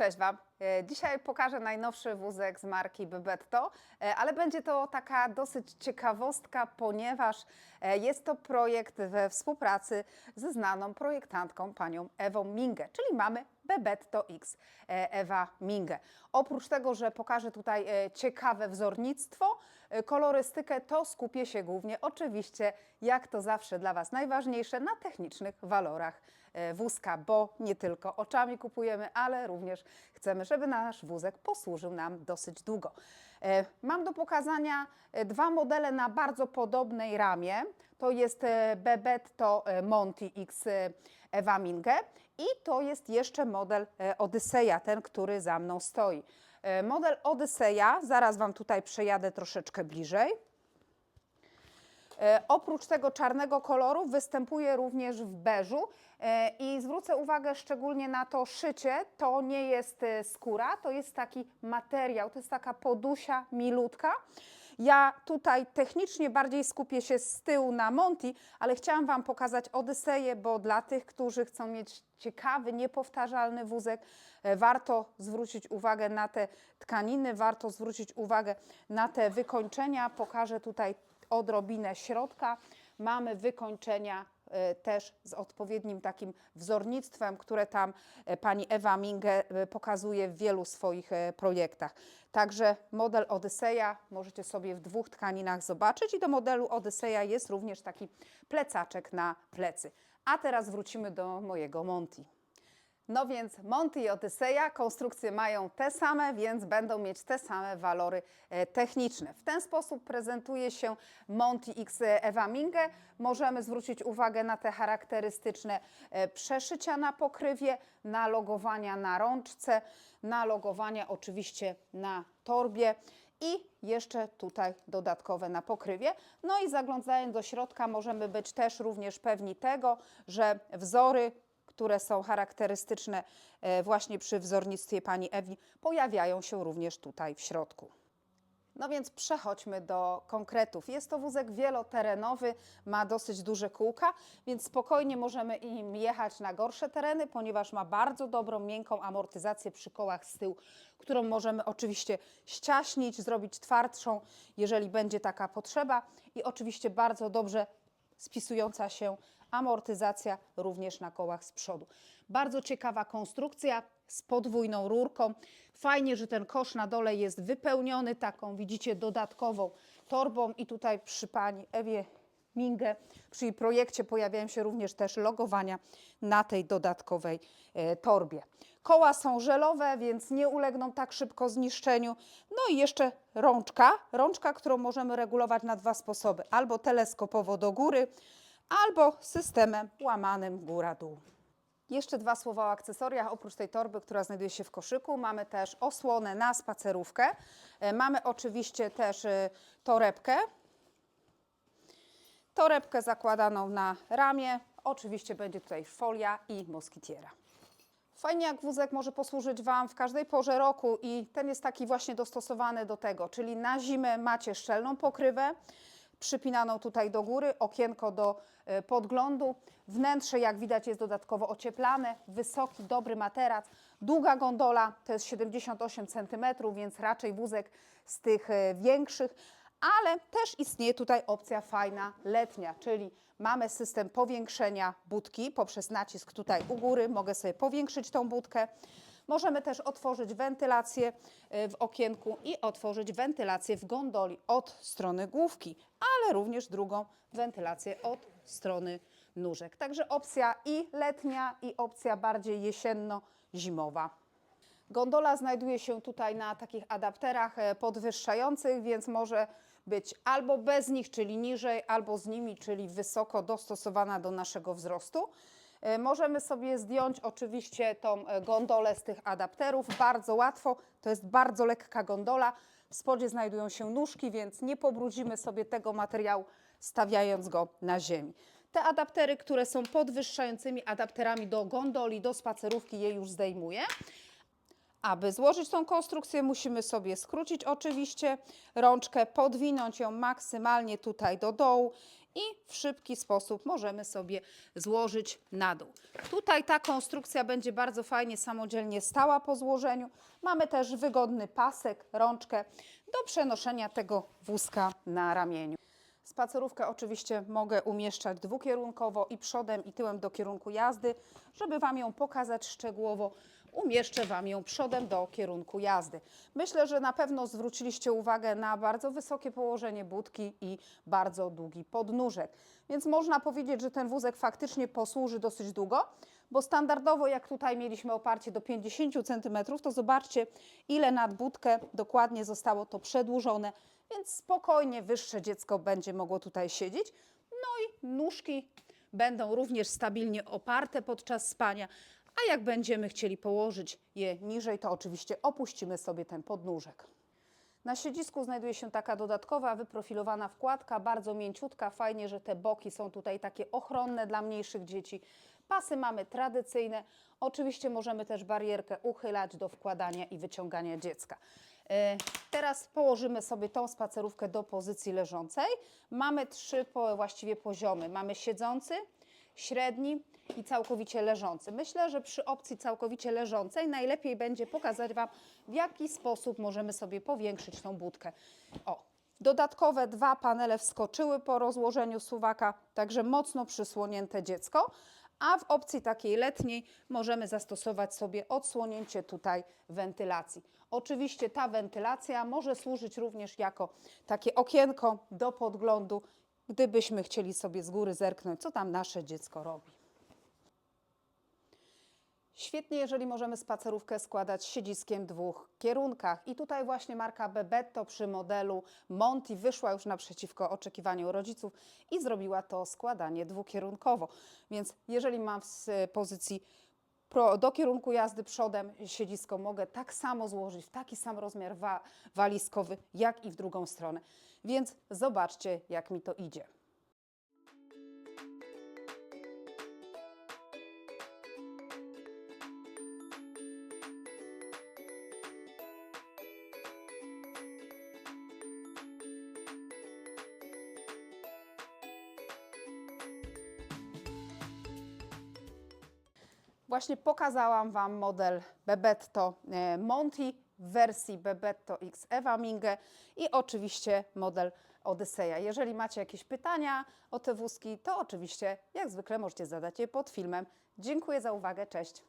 Cześć Wam. E, Dzisiaj pokażę najnowszy wózek z marki Bebetto, e, ale będzie to taka dosyć ciekawostka, ponieważ e, jest to projekt we współpracy ze znaną projektantką panią Ewą Mingę, czyli mamy Bebetto X Ewa Mingę. Oprócz tego, że pokażę tutaj ciekawe wzornictwo, kolorystykę, to skupię się głównie oczywiście, jak to zawsze dla Was najważniejsze, na technicznych walorach wózka, bo nie tylko oczami kupujemy, ale również chcemy, żeby nasz wózek posłużył nam dosyć długo. E, Mam do pokazania e, dwa modele na bardzo podobnej ramie. To jest e, Bebetto Monty X e, Ewa Minge i to jest jeszcze model Odyseja, ten, który za mną stoi. Model Odyseja, zaraz Wam tutaj przejadę troszeczkę bliżej. E, Oprócz tego czarnego koloru występuje również w beżu e, i zwrócę uwagę szczególnie na to szycie. To nie jest e, skóra, to jest taki materiał, to jest taka podusia milutka. Ja tutaj technicznie bardziej skupię się z tyłu na Monty, ale chciałam Wam pokazać Odyseję, bo dla tych, którzy chcą mieć ciekawy, niepowtarzalny wózek, warto zwrócić uwagę na te tkaniny, warto zwrócić uwagę na te wykończenia. Pokażę tutaj odrobinę środka. Mamy wykończenia e, też z odpowiednim takim wzornictwem, które tam e, pani Ewa Minge e, pokazuje w wielu swoich projektach. Także model Odyseja możecie sobie w dwóch tkaninach zobaczyć i do modelu Odyseja jest również taki plecaczek na plecy. A teraz wrócimy do mojego Monty. No więc Monty i Odyseja konstrukcje mają te same, więc będą mieć te same walory e, techniczne. W ten sposób prezentuje się Monty X Ewa Minge. Możemy zwrócić uwagę na te charakterystyczne e, przeszycia na pokrywie, na logowania na rączce, na logowania oczywiście na torbie i jeszcze tutaj dodatkowe na pokrywie. No i zaglądając do środka możemy być też również pewni tego, że wzory które są charakterystyczne e, właśnie przy wzornictwie pani Ewi, pojawiają się również tutaj w środku. No więc przechodźmy do konkretów. Jest to wózek wieloterenowy, ma dosyć duże kółka, więc spokojnie możemy im jechać na gorsze tereny, ponieważ ma bardzo dobrą, miękką amortyzację przy kołach z tyłu, którą możemy oczywiście ściaśnić, zrobić twardszą, jeżeli będzie taka potrzeba i oczywiście bardzo dobrze spisująca się amortyzacja również na kołach z przodu. Bardzo ciekawa konstrukcja z podwójną rurką. Fajnie, że ten kosz na dole jest wypełniony taką, widzicie, dodatkową torbą i tutaj przy pani Ewie Minge, przy jej projekcie pojawiają się również też logowania na tej dodatkowej e, torbie. Koła są żelowe, więc nie ulegną tak szybko zniszczeniu. No i jeszcze rączka, rączka, którą możemy regulować na dwa sposoby. Albo teleskopowo do góry, albo systemem łamanym góra-dół. Jeszcze dwa słowa o akcesoriach. Oprócz tej torby, która znajduje się w koszyku, mamy też osłonę na spacerówkę. E, Mamy oczywiście też e, torebkę. Torebkę zakładaną na ramię. Oczywiście będzie tutaj folia i moskitiera. Fajnie jak wózek może posłużyć Wam w każdej porze roku i ten jest taki właśnie dostosowany do tego, czyli na zimę macie szczelną pokrywę, przypinaną tutaj do góry, okienko do podglądu. Wnętrze, jak widać, jest dodatkowo ocieplane, wysoki, dobry materac, długa gondola, to jest 78 cm, więc raczej wózek z tych e, większych, ale też istnieje tutaj opcja fajna letnia, czyli mamy system powiększenia budki poprzez nacisk tutaj u góry, mogę sobie powiększyć tą budkę. Możemy też otworzyć wentylację y, w okienku i otworzyć wentylację w gondoli od strony główki, ale również drugą wentylację od strony nóżek. Także opcja i letnia, i opcja bardziej jesienno-zimowa. Gondola znajduje się tutaj na takich adapterach e, podwyższających, więc może być albo bez nich, czyli niżej, albo z nimi, czyli wysoko dostosowana do naszego wzrostu. E, Możemy sobie zdjąć oczywiście tą e, gondolę z tych adapterów bardzo łatwo. To jest bardzo lekka gondola. W spodzie znajdują się nóżki, więc nie pobrudzimy sobie tego materiału stawiając go na ziemi. Te adaptery, które są podwyższającymi adapterami do gondoli, do spacerówki, je już zdejmuję. Aby złożyć tą konstrukcję, musimy sobie skrócić oczywiście rączkę, podwinąć ją maksymalnie tutaj do dołu i w szybki sposób możemy sobie złożyć na dół. Tutaj ta konstrukcja będzie bardzo fajnie samodzielnie stała po złożeniu. Mamy też wygodny pasek, rączkę do przenoszenia tego wózka na ramieniu. Spacerówkę oczywiście mogę umieszczać dwukierunkowo i przodem i tyłem do kierunku jazdy. Żeby Wam ją pokazać szczegółowo, umieszczę Wam ją przodem do kierunku jazdy. Myślę, że na pewno zwróciliście uwagę na bardzo wysokie położenie budki i bardzo długi podnóżek. Więc można powiedzieć, że ten wózek faktycznie posłuży dosyć długo, bo standardowo jak tutaj mieliśmy oparcie do 50 cm, to zobaczcie ile nad budkę dokładnie zostało to przedłużone, więc spokojnie wyższe dziecko będzie mogło tutaj siedzieć. No i nóżki będą również stabilnie oparte podczas spania, a jak będziemy chcieli położyć je niżej, to oczywiście opuścimy sobie ten podnóżek. Na siedzisku znajduje się taka dodatkowa, wyprofilowana wkładka, bardzo mięciutka. Fajnie, że te boki są tutaj takie ochronne dla mniejszych dzieci. Pasy mamy tradycyjne. Oczywiście możemy też barierkę uchylać do wkładania i wyciągania dziecka. E, Teraz położymy sobie tą spacerówkę do pozycji leżącej. Mamy trzy właściwie poziomy. Mamy siedzący, średni i całkowicie leżący. Myślę, że przy opcji całkowicie leżącej najlepiej będzie pokazać Wam, w jaki sposób możemy sobie powiększyć tą budkę. O, dodatkowe dwa panele wskoczyły po rozłożeniu suwaka, także mocno przysłonięte dziecko. A w opcji takiej letniej możemy zastosować sobie odsłonięcie tutaj wentylacji. Oczywiście ta wentylacja może służyć również jako takie okienko do podglądu, gdybyśmy chcieli sobie z góry zerknąć, co tam nasze dziecko robi. Świetnie, jeżeli możemy spacerówkę składać siedziskiem w dwóch kierunkach. I tutaj właśnie marka Bebetto przy modelu Monti wyszła już naprzeciwko oczekiwaniu rodziców i zrobiła to składanie dwukierunkowo. Więc jeżeli mam w pozycji pro, do kierunku jazdy przodem siedzisko mogę tak samo złożyć, w taki sam rozmiar wa walizkowy, jak i w drugą stronę. Więc zobaczcie, jak mi to idzie. Właśnie pokazałam Wam model Bebetto e, Monti w wersji Bebetto X Eva Minge i oczywiście model Odyseja. Jeżeli macie jakieś pytania o te wózki, to oczywiście jak zwykle możecie zadać je pod filmem. Dziękuję za uwagę, cześć!